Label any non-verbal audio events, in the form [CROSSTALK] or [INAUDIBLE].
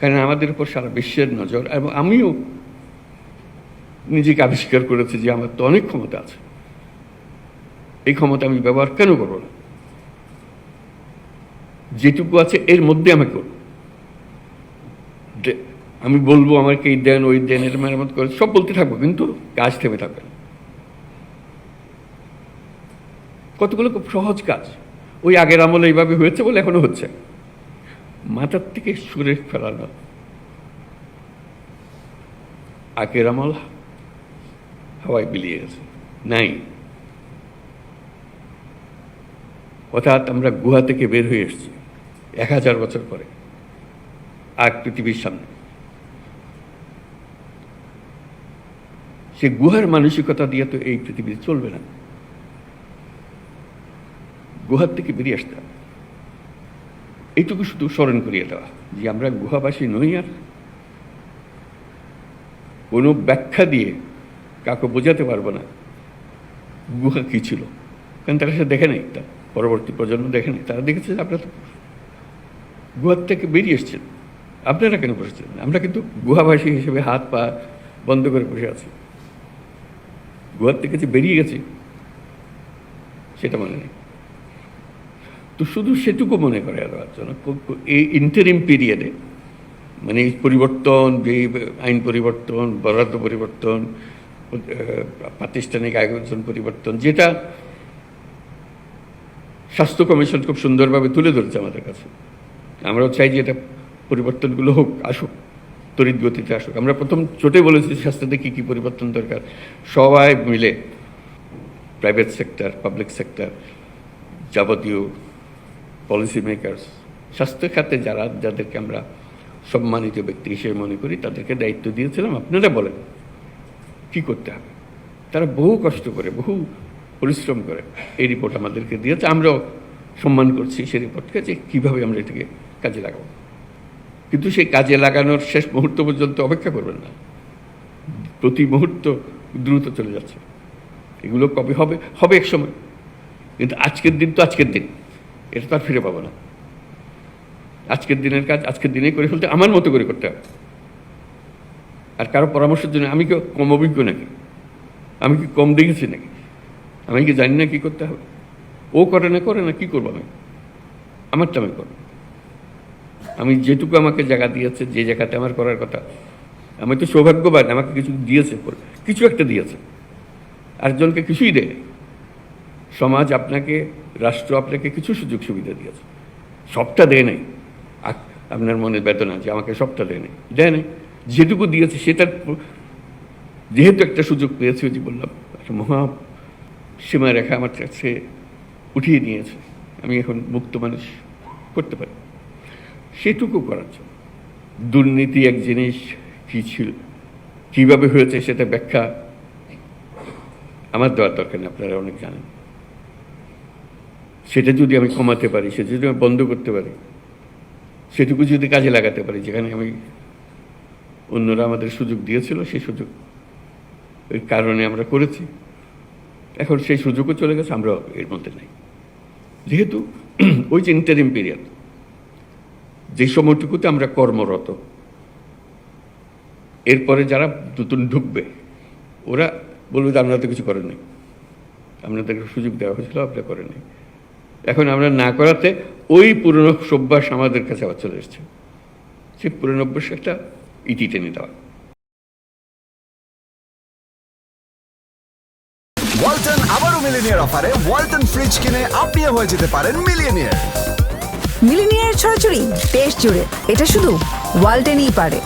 কারণ আমাদের উপর সারা বিশ্বের নজর, এবং আমিও নিজেকে আবিষ্কার করেছি যে আমার তো অনেক ক্ষমতা আছে। এই ক্ষমতা আমি ব্যবহার কেন করব না? যেটুকু আছে এর মধ্যে আমি করব। আমি বলব আমাকে এই দেন, ওই দেন এর মেরামত করে সব বলতে থাকব, কিন্তু কাজ থেমে থাকবে না। কতগুলো খুব সহজ কাজ। ওই আগের আমলে এইভাবে হয়েছে বলে এখনও হচ্ছে। মাথার থেকে সুরে ফেলানো আগের আমল হাওয়ায় বিলিয়ে গেছে। নাই। অর্থাৎ আমরা গুহা থেকে বের হয়ে এসেছি এক হাজার বছর পরে আর পৃথিবীর সামনে। সে গুহার মানসিকতা দিয়ে তো এই পৃথিবী চলবে না। গুহার থেকে বেরিয়ে আসতে হবে। এইটুকু শুধু স্মরণ করিয়ে দেওয়া, যে আমরা গুহাবাসী নই আর। কোনো ব্যাখ্যা দিয়ে কাউকে বোঝাতে পারব না গুহা কী ছিল। কারণ তারা সে দেখে নেই তা পরবর্তী প্রজন্ম দেখে নেই। তারা দেখেছে আপনারা তো গুহার থেকে বেরিয়ে এসছেন। আপনারা কেন বসেছেন আমরা কিন্তু গুহাবাসী হিসেবে হাত পা বন্ধ করে বসে আছি। গুহার থেকে যে বেরিয়ে গেছি, সেটা মনে নেই। তো শুধু সেটুকু মনে করে দেওয়ার জন্য এই ইন্টারিম পিরিয়ডে মানে পরিবর্তন, যে আইন পরিবর্তন, বরাদ্দ পরিবর্তন প্রাতিষ্ঠানিক আয়োজন পরিবর্তন, যেটা স্বাস্থ্য কমিশন খুব সুন্দরভাবে তুলে ধরেছে আমাদের কাছে। আমরাও চাই যে এটা পরিবর্তনগুলো হোক, আসুক তড়িৎ গতিতে আসুক। আমরা প্রথম চোটে বলেছি স্বাস্থ্যতে কী কী পরিবর্তন দরকার। সবাই মিলে প্রাইভেট সেক্টর পাবলিক সেক্টর যাবতীয় পলিসি মেকার্স স্বাস্থ্য খাতে যারা, যাদেরকে আমরা সম্মানিত ব্যক্তি হিসেবে মনে করি, তাদেরকে দায়িত্ব দিয়েছিলাম। আপনারা বলেন, কি করতে হবে? তারা বহু কষ্ট করে, বহু পরিশ্রম করে এই রিপোর্ট আমাদেরকে দিয়েছে। আমরাও সম্মান করছি সেই রিপোর্টকে যে কীভাবে আমরা এটাকে কাজে লাগাবো। কিন্তু সেই কাজে লাগানোর শেষ মুহূর্ত পর্যন্ত অপেক্ষা করবেন না। প্রতি মুহূর্ত দ্রুত চলে যাচ্ছে। এগুলো কবে হবে? হবে এক সময়। কিন্তু আজকের দিন তো আজকের দিন। এটা তো আর ফিরে পাবো না। আজকের দিনের কাজ আজকের দিনেই করে ফেলতে আমার মতো করে করতে হবে। আর কারও পরামর্শের জন্য আমি কি কম অভিজ্ঞ নাকি? আমি কি কম দেখেছি নাকি? আমি কি জানি না কি করতে হবে? ও করে না করে না, কি করব আমি? আমারটা আমি করব। আমি যেটুকু আমাকে জায়গা দিয়েছে, যে জায়গাতে আমার করার কথা, আমি তো সৌভাগ্যবান, আমাকে কিছু দিয়েছে, কিছু একটা দিয়েছে। আরেকজনকে কিছুই দেয়। সমাজ আপনাকে, রাষ্ট্র আপনাকে কিছু সুযোগ সুবিধা দিয়েছে। সবটা দেয় নাই। আপনার মনে বেদনা যে আমাকে সবটা দেয় নাই। দেয় নাই। যেটুকু দিয়েছে সেটার যেহেতু একটা সুযোগ পেয়েছি ওই যে বললাম, একটা মহা সীমা রেখা আমার কাছে উঠিয়ে নিয়েছে। আমি এখন মুক্ত মানুষ করতে পারি। সেটুকু করার জন্য। দুর্নীতি এক জিনিস কী ছিল? কীভাবে হয়েছে সেটা ব্যাখ্যা আমার দেওয়ার দরকার নেই, আপনারা অনেক জানেন। সেটা যদি আমি কমাতে পারি, সেটা যদি আমি বন্ধ করতে পারি, সেটুকু যদি কাজে লাগাতে পারি, যেখানে আমি অন্যরা আমাদের সুযোগ দিয়েছিল সেই সুযোগ, এর কারণে আমরা করেছি। এখন সেই সুযোগও চলে গেছে আমরা এর মধ্যে নাই। যেহেতু [CLEARS THROAT] ওই যে ইন্টারিম পিরিয়ড যে সময়টুকুতে আমরা কর্মরত, এরপরে যারা নতুন ঢুকবে, ওরা বলবে যে, আপনারা তো কিছু করেন নাই আপনাদেরকে সুযোগ দেওয়া হয়েছিল আপনারা করেন নাই এখন আমরা না করাতে ওই পুরনো সভ্যাস আমাদের কাছে আবার চলে এসছে। সেই পুরনো অভ্যাস একটা ইটি টেনে দেওয়া। ওয়ালটন আবারও মিলিনিয়ার অফারে ওয়ালটন ফ্রিজ কিনে আপনিও হয়ে যেতে পারেন মিলিয়নিয়ার। মিলিনিয়ার ছড়াছড়ি দেশ জুড়ে। এটা শুধু ওয়ালটেনই পারে।